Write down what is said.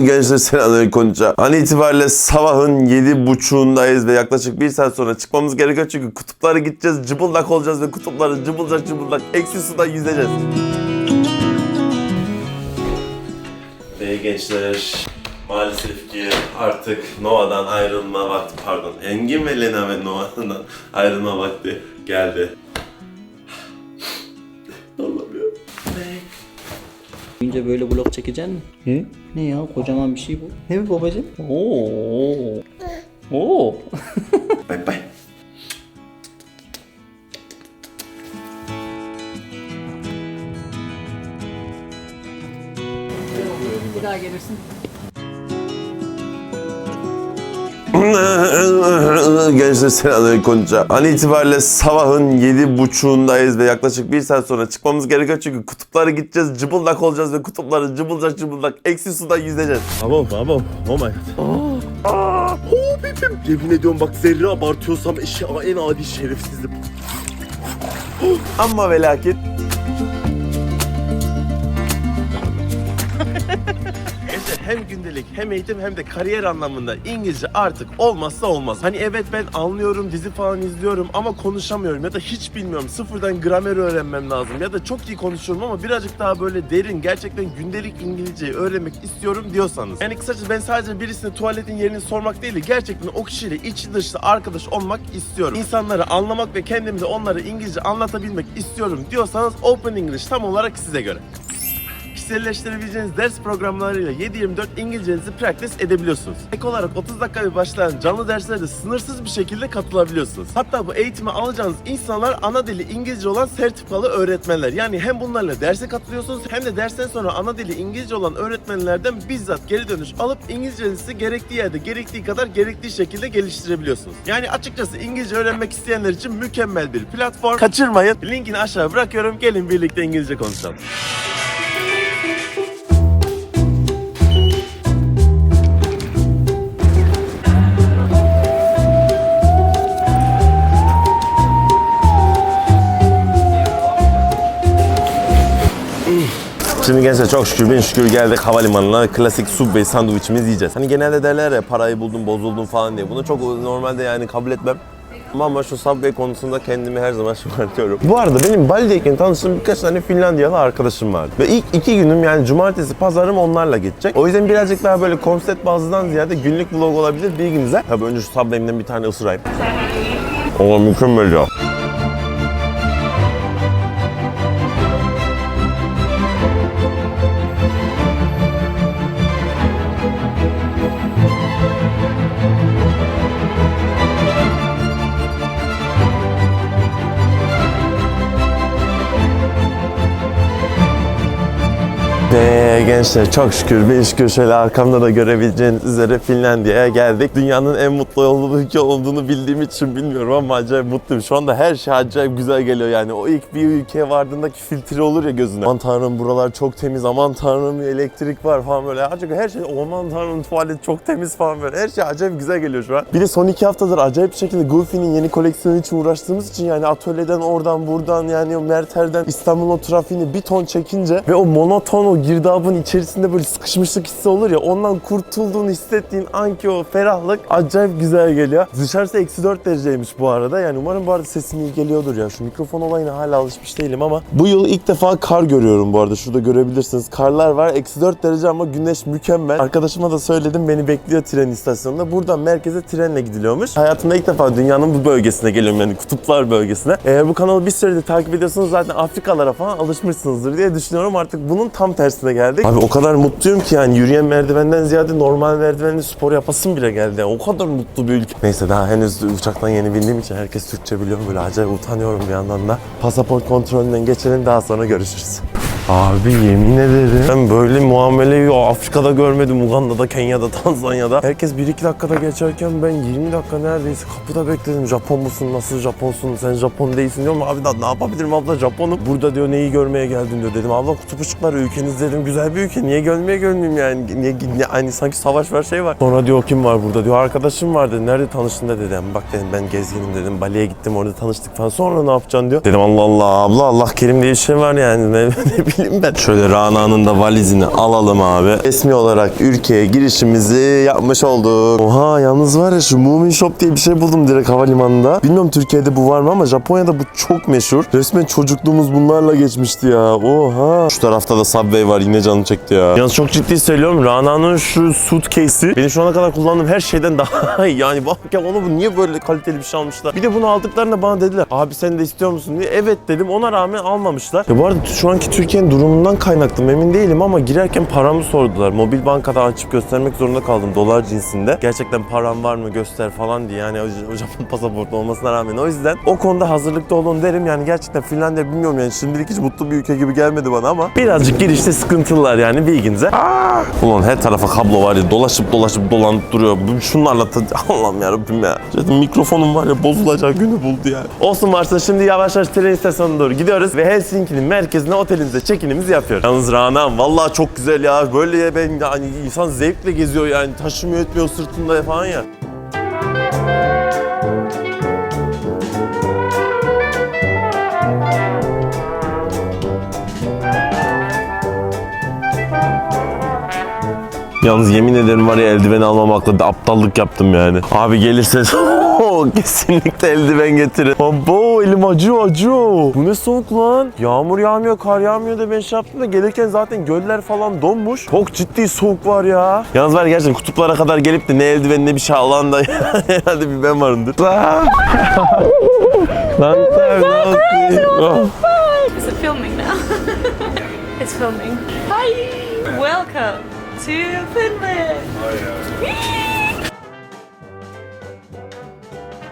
Gençler selamünaleyküm konuşacağım. An itibariyle sabahın yedi buçuğundayız ve yaklaşık bir saat sonra çıkmamız gerekiyor çünkü kutuplara gideceğiz, cıbıldak olacağız ve kutupları cıbıldak cıbıldak eksi suda yüzeceğiz. Ve gençler maalesef ki artık Nova'dan ayrılma vakti pardon Engin ve Lena ve Nova'dan ayrılma vakti geldi. Önce böyle vlog çekeceksin mi? He? Ne ya kocaman bir şey bu. Ne bu babacığım? Oo. Oo. Bay bay. Bir daha gelirsin. Gençler selamünaleyküm konuşacağım. An itibariyle sabahın yedi buçuğundayız ve yaklaşık bir saat sonra çıkmamız gerekiyor çünkü kutuplara gideceğiz, cıbıldak olacağız ve kutupları cıbıldak cıbıldak eksi suda yüzeceğiz. Tamam tamam. Oh my god. Aa, oh bebeğim. Yemin ediyorum bak zerre abartıyorsam eşi en adi şerefsizim. Ama ve lakin hem gündelik hem eğitim hem de kariyer anlamında İngilizce artık olmazsa olmaz. Hani evet ben anlıyorum dizi falan izliyorum ama konuşamıyorum ya da hiç bilmiyorum. Sıfırdan gramer öğrenmem lazım ya da çok iyi konuşuyorum ama birazcık daha böyle derin gerçekten gündelik İngilizceyi öğrenmek istiyorum diyorsanız. Yani kısacası ben sadece birisine tuvaletin yerini sormak değil de gerçekten o kişiyle içi dışlı arkadaş olmak istiyorum. İnsanları anlamak ve kendimi de onlara İngilizce anlatabilmek istiyorum diyorsanız Open English tam olarak size göre kişiselleştirebileceğiniz ders programlarıyla 7-24 İngilizcenizi practice edebiliyorsunuz. Ek olarak 30 dakika bir başlayan canlı derslere de sınırsız bir şekilde katılabiliyorsunuz. Hatta bu eğitimi alacağınız insanlar ana dili İngilizce olan sertifikalı öğretmenler. Yani hem bunlarla derse katılıyorsunuz hem de dersten sonra ana dili İngilizce olan öğretmenlerden bizzat geri dönüş alıp İngilizcenizi gerektiği yerde gerektiği kadar gerektiği şekilde geliştirebiliyorsunuz. Yani açıkçası İngilizce öğrenmek isteyenler için mükemmel bir platform. Kaçırmayın. Linkini aşağı bırakıyorum. Gelin birlikte İngilizce konuşalım. Şimdi gençler çok şükür bin şükür geldik havalimanına klasik Subway sandviçimizi yiyeceğiz. Hani genelde derler ya parayı buldum bozuldum falan diye. Bunu çok normalde yani kabul etmem. Ama, şu Subway konusunda kendimi her zaman şımartıyorum. Bu arada benim Bali'deyken tanıştığım birkaç tane Finlandiyalı arkadaşım vardı. Ve ilk iki günüm yani cumartesi pazarım onlarla geçecek. O yüzden birazcık daha böyle konsept bazıdan ziyade günlük vlog olabilir bilginize. Tabii önce şu Subway'imden bir tane ısırayım. O mükemmel ya. Ve gençler çok şükür bir şükür şöyle arkamda da görebileceğiniz üzere Finlandiya'ya geldik. Dünyanın en mutlu olduğu ülke olduğunu bildiğim için bilmiyorum ama acayip mutluyum. Şu anda her şey acayip güzel geliyor yani. O ilk bir ülkeye vardığındaki filtre olur ya gözüne. Aman tanrım buralar çok temiz, aman tanrım elektrik var falan böyle. Acayip her şey aman tanrım tuvalet çok temiz falan böyle. Her şey acayip güzel geliyor şu an. Bir de son iki haftadır acayip bir şekilde Goofy'nin yeni koleksiyonu için uğraştığımız için yani atölyeden oradan buradan yani o Merter'den İstanbul'un trafiğini bir ton çekince ve o monoton o girdabın içerisinde böyle sıkışmışlık hissi olur ya ondan kurtulduğunu hissettiğin anki o ferahlık acayip güzel geliyor. Dışarısı eksi 4 dereceymiş bu arada. Yani umarım bu arada sesim iyi geliyordur ya. Şu mikrofon olayına hala alışmış değilim ama bu yıl ilk defa kar görüyorum bu arada. Şurada görebilirsiniz. Karlar var. Eksi 4 derece ama güneş mükemmel. Arkadaşıma da söyledim beni bekliyor tren istasyonunda. Buradan merkeze trenle gidiliyormuş. Hayatımda ilk defa dünyanın bu bölgesine geliyorum yani kutuplar bölgesine. Eğer bu kanalı bir süredir takip ediyorsanız zaten Afrikalara falan alışmışsınızdır diye düşünüyorum. Artık bunun tam tersine geldik. Abi o kadar mutluyum ki yani yürüyen merdivenden ziyade normal merdivenli spor yapasım bile geldi. O kadar mutlu bir ülke. Neyse daha henüz uçaktan yeni bindiğim için herkes Türkçe biliyor böyle acayip utanıyorum bir yandan da. Pasaport kontrolünden geçelim daha sonra görüşürüz. Abi yemin ederim ben böyle muameleyi Afrika'da görmedim. Uganda'da, Kenya'da, Tanzanya'da. Herkes 1-2 dakikada geçerken ben 20 dakika neredeyse kapıda bekledim. Japon musun? Nasıl Japonsun? Sen Japon değilsin diyorum. Abi da ne yapabilirim abla Japonum. Burada diyor neyi görmeye geldin diyor. Dedim abla kutup ışıkları ülkeniz dedim güzel bir ülke. Niye görmeye gelmeyeyim yani? Niye, niye, hani sanki savaş var şey var. Sonra diyor kim var burada diyor. Arkadaşım var dedi. Nerede tanıştın da dedim. Bak dedim ben gezginim dedim. Bali'ye gittim orada tanıştık falan. Sonra ne yapacaksın diyor. Dedim Allah Allah abla Allah kerim diye bir şey var yani. Ne, ne bileyim ben. Şöyle Rana'nın da valizini alalım abi. resmi olarak ülkeye girişimizi yapmış olduk. Oha yalnız var ya şu Moomin Shop diye bir şey buldum direkt havalimanında. Bilmiyorum Türkiye'de bu var mı ama Japonya'da bu çok meşhur. Resmen çocukluğumuz bunlarla geçmişti ya. Oha. Şu tarafta da Subway var yine canım çekti ya. Yalnız çok ciddi söylüyorum Rana'nın şu suitcase'i benim şu ana kadar kullandığım her şeyden daha iyi. Yani bak ya onu bu niye böyle kaliteli bir şey almışlar. Bir de bunu aldıklarında bana dediler abi sen de istiyor musun diye. Evet dedim ona rağmen almamışlar. Ya bu arada şu anki Türkiye'nin durumundan kaynaklı emin değilim ama girerken paramı sordular. Mobil bankada açıp göstermek zorunda kaldım dolar cinsinde. Gerçekten param var mı göster falan diye. Yani Japon pasaportu olmasına rağmen. O yüzden o konuda hazırlıklı olun derim. Yani gerçekten Finlandiya bilmiyorum yani şimdilik hiç mutlu bir ülke gibi gelmedi bana ama birazcık girişte sıkıntılar yani bilginize. Aa! Ulan her tarafa kablo var ya dolaşıp dolaşıp dolanıp duruyor. Şunlarla Allah'ım yarabbim ya. Zaten mikrofonum var ya bozulacak günü buldu ya. Olsun varsın şimdi yavaş yavaş tren istasyonuna doğru gidiyoruz ve Helsinki'nin merkezine otelimize check-in'imizi yapıyoruz. Yalnız Rana vallahi çok güzel ya. Böyle ya ben yani insan zevkle geziyor yani taşımıyor etmiyor sırtında falan ya. Yalnız yemin ederim var ya eldiven almamakla da aptallık yaptım yani. Abi gelirse kesinlikle eldiven getirin. Abo elim acıyor acıyor. Bu ne soğuk lan. Yağmur yağmıyor kar yağmıyor da ben şey yaptım da gelirken zaten göller falan donmuş. Çok ciddi soğuk var ya. Yalnız var ya gerçekten kutuplara kadar gelip de ne eldiven ne bir şey alan da herhalde bir ben varımdır. Lan sen ne yapıyorsun? Is it filming now? it's filming. Hi! Welcome to Finland. Oh,